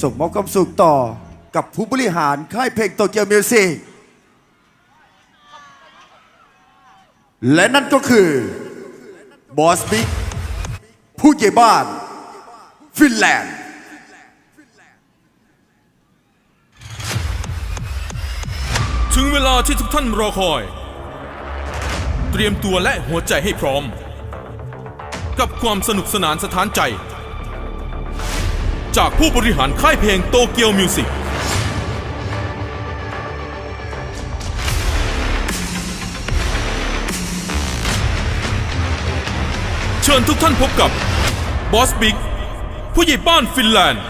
ส่งมอบความสุขต่อกับผู้บริหารค่ายเพลงโตเกียวมิวสิกและนั่นก็คือบอสบิ๊กผู้ใหญ่บ้าน ฟินแลนด์ถึงเวลาที่ทุกท่านรอคอย เตรียมตัวและหัวใจให้พร้อม กับความสนุกสนานสถานใจ จากผู้บริหารค่ายเพลงโตเกียวมิวสิกเชิญทุกท่านพบกับบอสบิ๊กผู้ใหญ่บ้านฟินแลนด์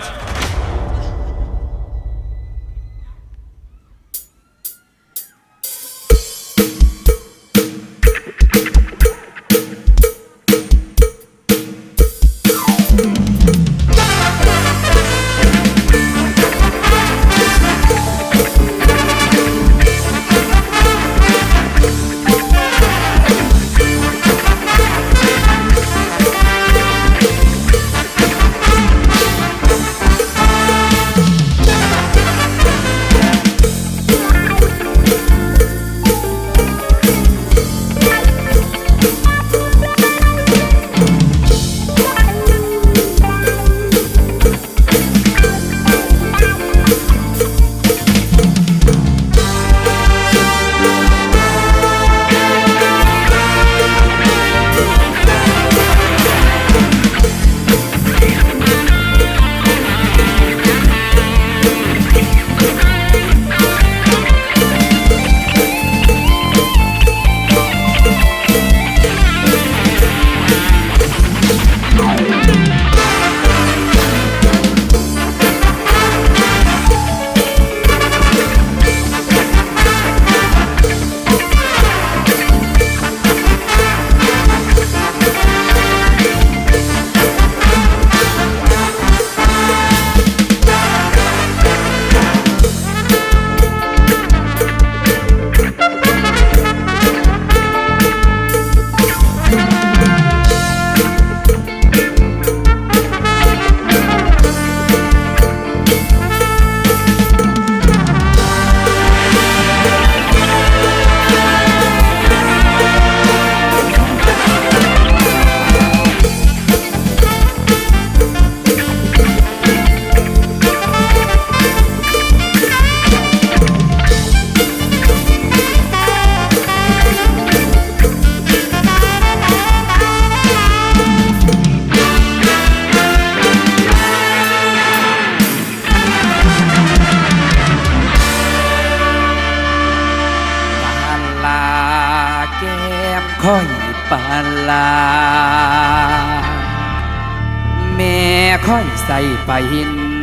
ค่อยใส่ไป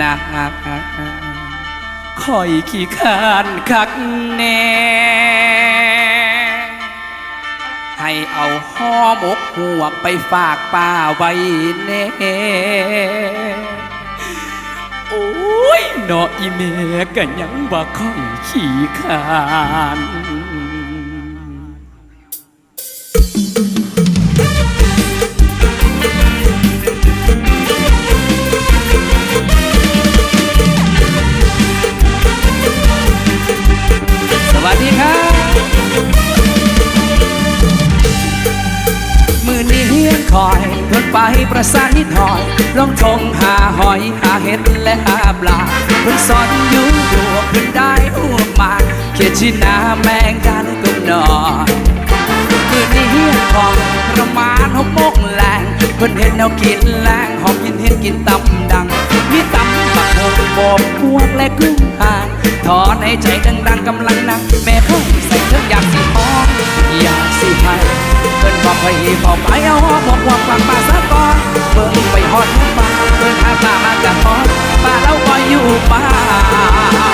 นาคอยขี้คร้านคักแน่ให้เอาห่อหมกหัวไปฝากป้าไว้แน่โอ้ยนาะอีเมกันยังว่าคอยขี้คร้าน สานนิดหน่อยลองทงหาหอยหาเห็ดและหาปลาเพิ่นสอนอยู่ดูเพิ่นได้อ้วกมาเขียนชินาแมงกันกุมนอยมือนี้เฮียนคองประมาณหกโมงแรงเพิ่นเห็นเอากินแรงหอมกินเห็ดกินตำดังมีตำ บักบอบพวกและกุ้งหางถอนให้ใจดังๆกำลังนักแม่พ่อใส่เครื่องอยากสิห้องอยากสิให้เพิ่นบอกไปบอไปเอาหอบอกว่าฟังมาสะก่อนเบิ่งไปฮอดทุกป่าเบิ่งอาป่ามากับฮอดป่าแล้วก็อยู่ป่า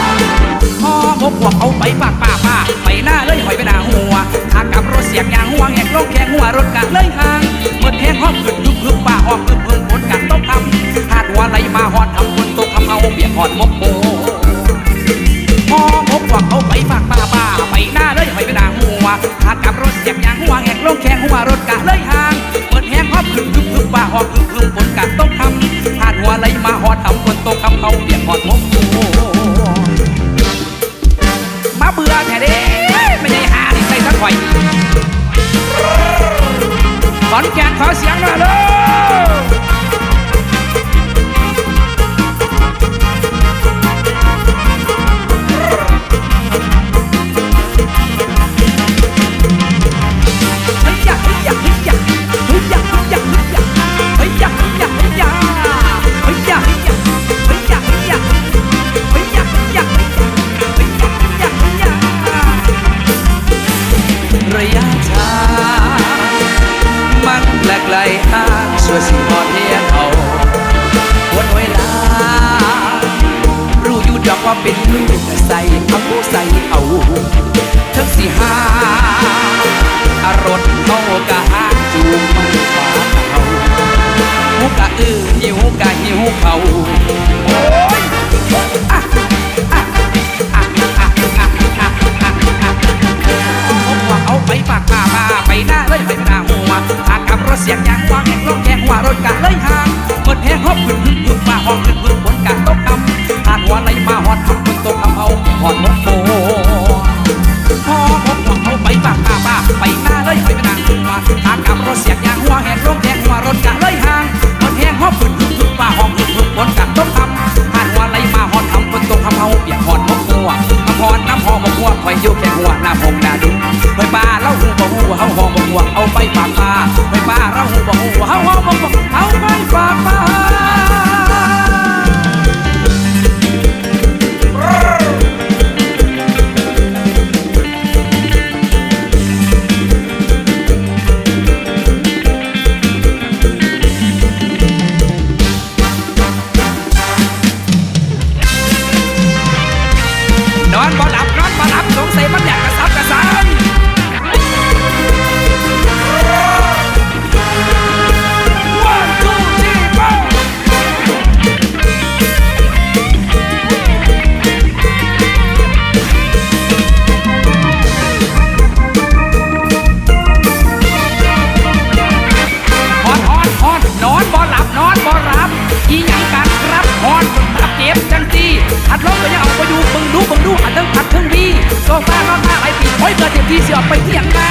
ใส่เอาใส่เอาทั้งสี่ห้ารถเขากะหาจูงมันฟ้าเขาหูกะอื้อหิวกะหิวเขาโอ้ะเอาไปปากป่าไปหน้าเลยไปหน้าหัวอากาศรถเสียงยางควางแข็งลงแข็งว่ารถกันเลยห่าง อีหยังกันรับพรกับเก็บจังซี่อัดลบก็ยังเอาไปอยู่มึงดูมึงดูอัดทั้งอัดทั้งดีโซฟานอนาไหลปีโอ้ยเกิดเต็มที่เสียไปเที่ยงมา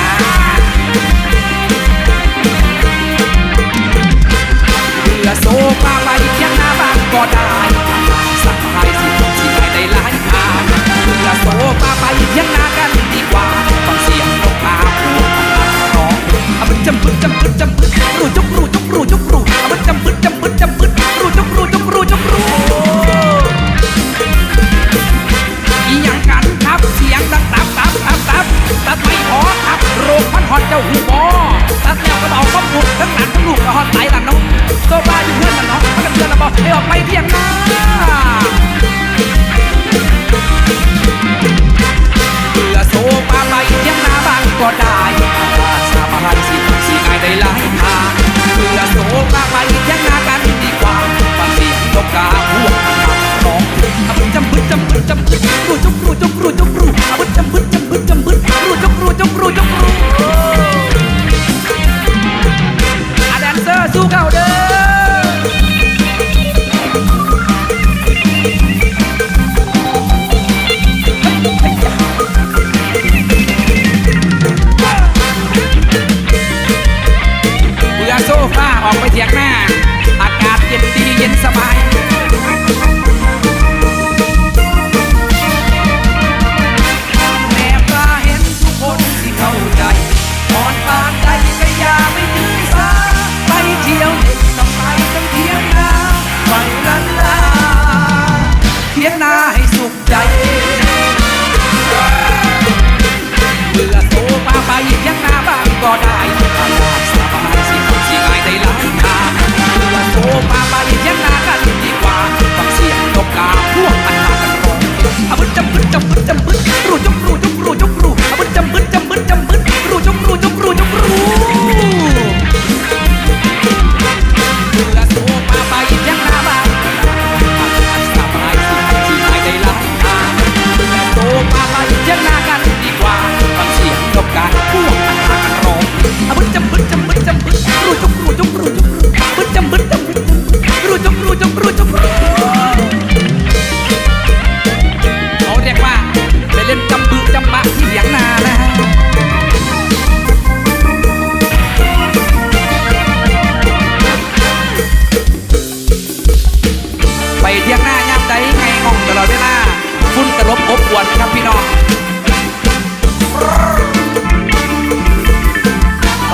เบือโซฟาไปเที่ยงหน้าบ้านก็ได้สักหายสิที่ไหนในร้านค้าเบือโซฟาไปเที่ยงหน้ากัน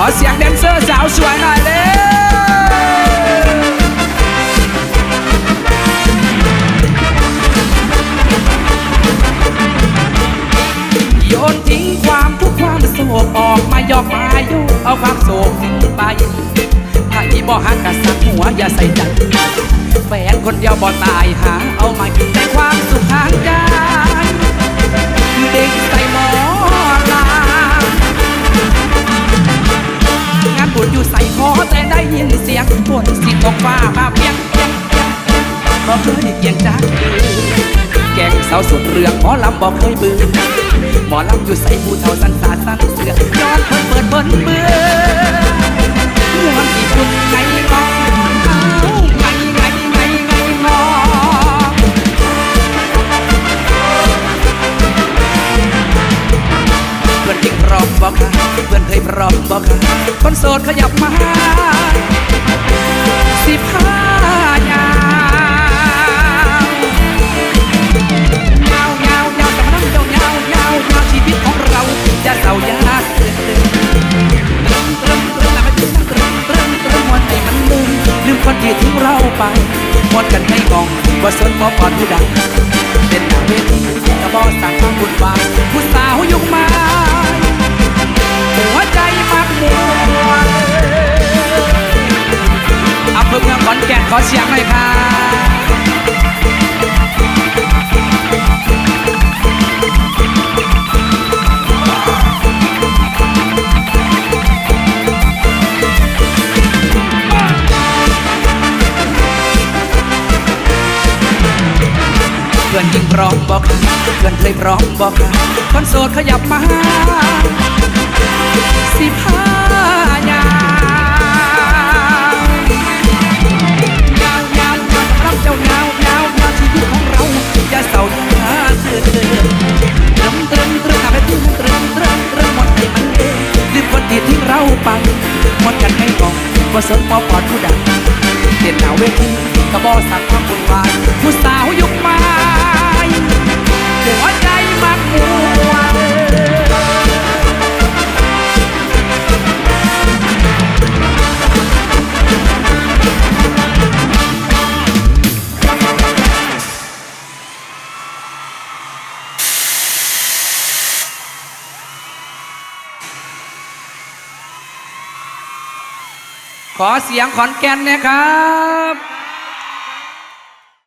อเสียงแดนเซอร์สาวสวยหน่อยเร็วโยนทิ้งความทุกความโศกออกมายอกมาอยู่เอาความโศกทิ้งไปถ้าอีบ่หักกะสักหัวอย่าใส่ใจแฟนคนเดียวบ่ตายหาเอามากินในความ ยเกียงจักแกงเสาสุดเรื่องหมอลำบอกเคยเบื่อหมอลำอยู่ใส่ผู้เท่าสันสาสันเสือย้อนเปิดเปิดเปิดเบื่อย้อนที่คุณไงงองเอาไงไงไงไงงอเพื่อนจริงพร้อมบอกค่ะเพื่อนเคยพร้อมบอกค่ะคนโสดขยับ ร้องบอกค่ะคนโสดขยับมาสิผ้า ขอเสียงขอนแก่นนะครับ